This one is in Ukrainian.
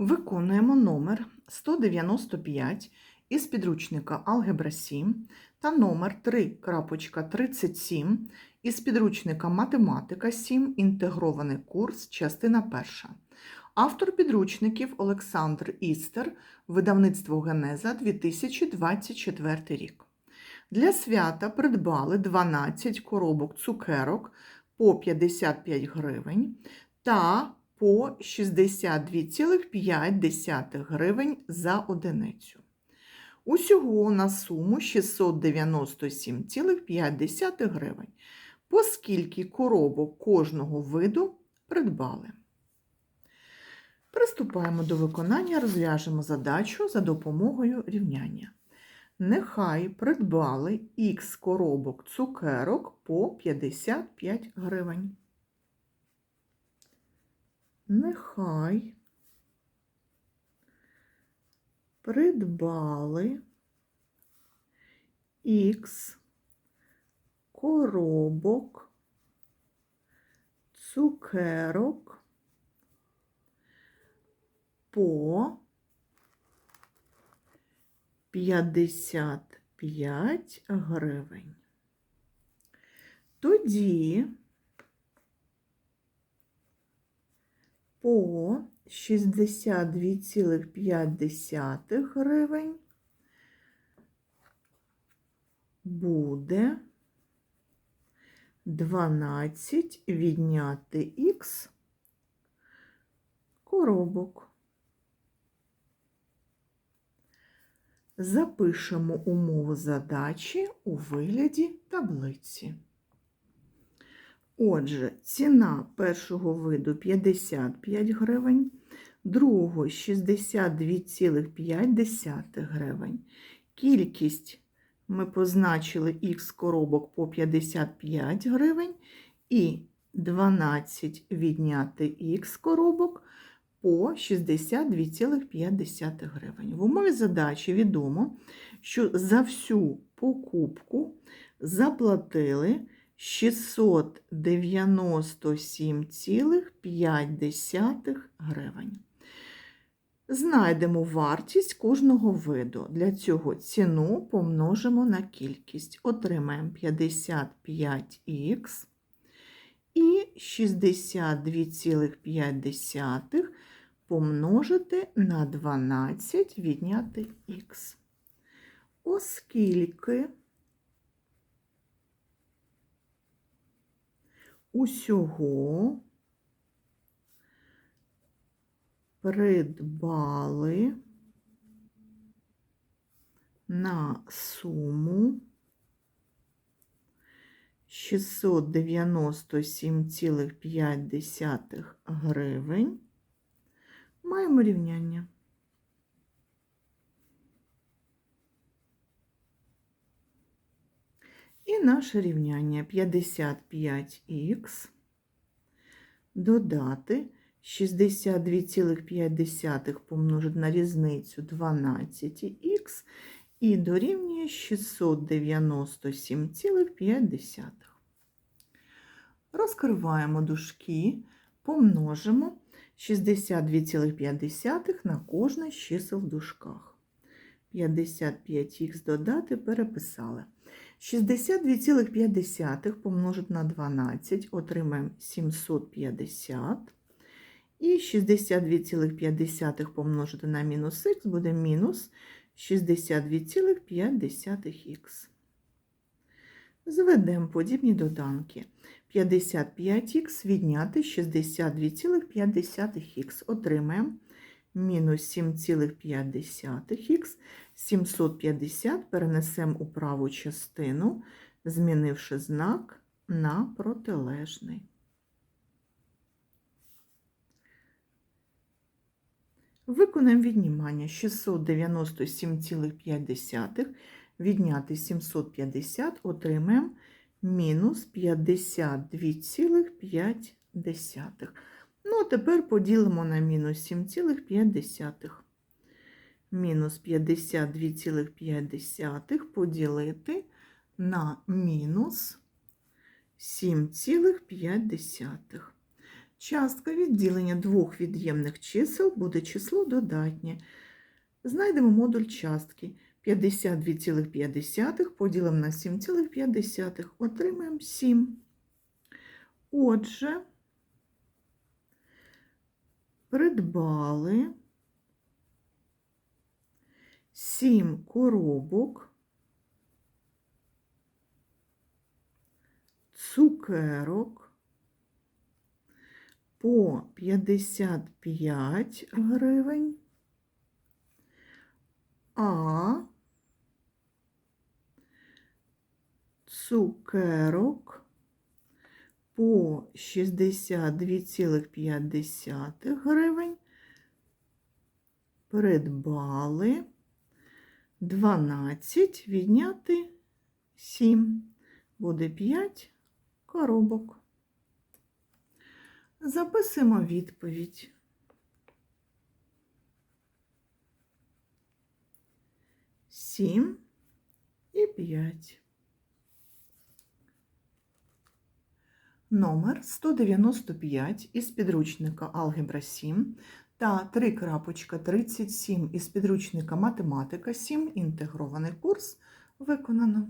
Виконуємо номер 195 із підручника Алгебра 7 та номер 3.37 із підручника Математика 7. Інтегрований курс, частина 1. Автор підручників Олександр Істер, видавництво Генеза 2024 рік. Для свята придбали 12 коробок цукерок по 55 гривень та по 62,5 гривень за одиницю. Усього на суму 697,5 гривень, поскільки коробок кожного виду придбали. Приступаємо до виконання, розв'яжемо задачу за допомогою рівняння. Нехай придбали х коробок цукерок по 55 гривень. Нехай. Придбали. Х коробок. Цукерок. По. 55 гривень. Тоді по 62,5 гривень буде 12 відняти х коробок. Запишемо умову задачі у вигляді таблиці. Отже, ціна першого виду 55 гривень, другого 62,5 гривень. Кількість ми позначили х коробок по 55 гривень і 12 відняти х коробок по 62,5 гривень. В умові задачі відомо, що за всю покупку заплатили 697,5 гривень. Знайдемо вартість кожного виду. Для цього ціну помножимо на кількість. Отримаємо 55х і 62,5 помножити на 12 відняти х. Оскільки усього придбали на суму 697,5 гривень. Маємо рівняння. І наше рівняння 55х додати 62,5 помножити на різницю 12х і дорівнює 697,5. Розкриваємо дужки, помножимо 62,5 на кожне з чисел в дужках. 55х додати переписали. 62,5 помножити на 12, отримаємо 750. І 62,5 помножити на мінус х буде мінус 62,5х. Зведемо подібні доданки. 55х відняти 62,5х. Отримаємо мінус 7,5х. 750 перенесемо у праву частину, змінивши знак на протилежний. Виконаємо віднімання 697,5 відняти 750, отримаємо мінус 52,5. Ну, а тепер поділимо на мінус 7,5. Мінус 52,5 поділити на мінус 7,5. Частка відділення двох від'ємних чисел буде число додатнє. Знайдемо модуль частки. 52,5 поділимо на 7,5. Отримаємо 7. Отже, придбали 7 коробок цукерок по 55 гривень, а цукерок по 62,5 гривень придбали 12 відняти 7. Буде 5 коробок. Записуємо відповідь. Сім і п'ять. Номер 195 із підручника Алгебра 7 та 3.37 із підручника Математика 7 інтегрований курс виконано.